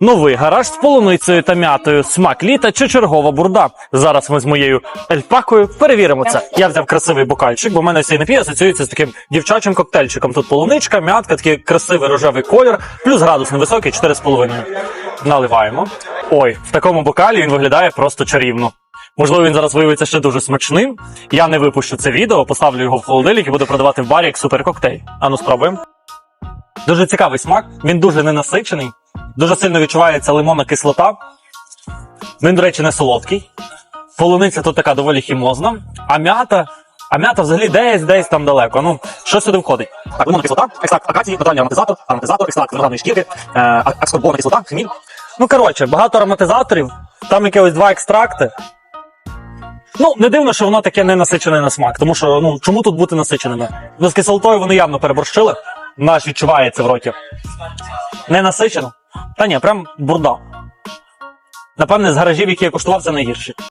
Новий гараж з полуницею та м'ятою, смак літа чи чергова бурда. Зараз ми з моєю ельпакою перевіримо це. Я взяв красивий бокальчик, бо в мене цей напій асоціюється з таким дівчачим коктейльчиком. Тут полуничка, м'ятка, такий красивий рожевий колір, плюс градус невисокий 4,5. Наливаємо. Ой, в такому бокалі він виглядає просто чарівно. Можливо, він зараз виявиться ще дуже смачним. Я не випущу це відео, поставлю його в холодильник і буду продавати в барі як суперкоктейль. Ану, спробуємо. Дуже цікавий смак, він дуже ненасичений, дуже сильно відчувається лимонна кислота. Він, до речі, не солодкий. Полуниця тут така доволі хімозна, а м'ята. А м'ята взагалі десь десь там далеко. Ну, що сюди входить? Так, лимонна кислота, екстракт акації, натуральний ароматизатор, ароматизатор, екстракт виноградної шкірки, е, кислота, хміль. Ну, коротше, багато ароматизаторів, там якихось два екстракти. Ну, не дивно, що воно таке не насичене на смак, тому що ну чому тут бути насиченими? Ну, з кислотою вони явно переборщили. Ж відчувається в роті. Не насичено. Та ні, прям бурда. Напевне, з гаражів, які я куштував, це найгірші.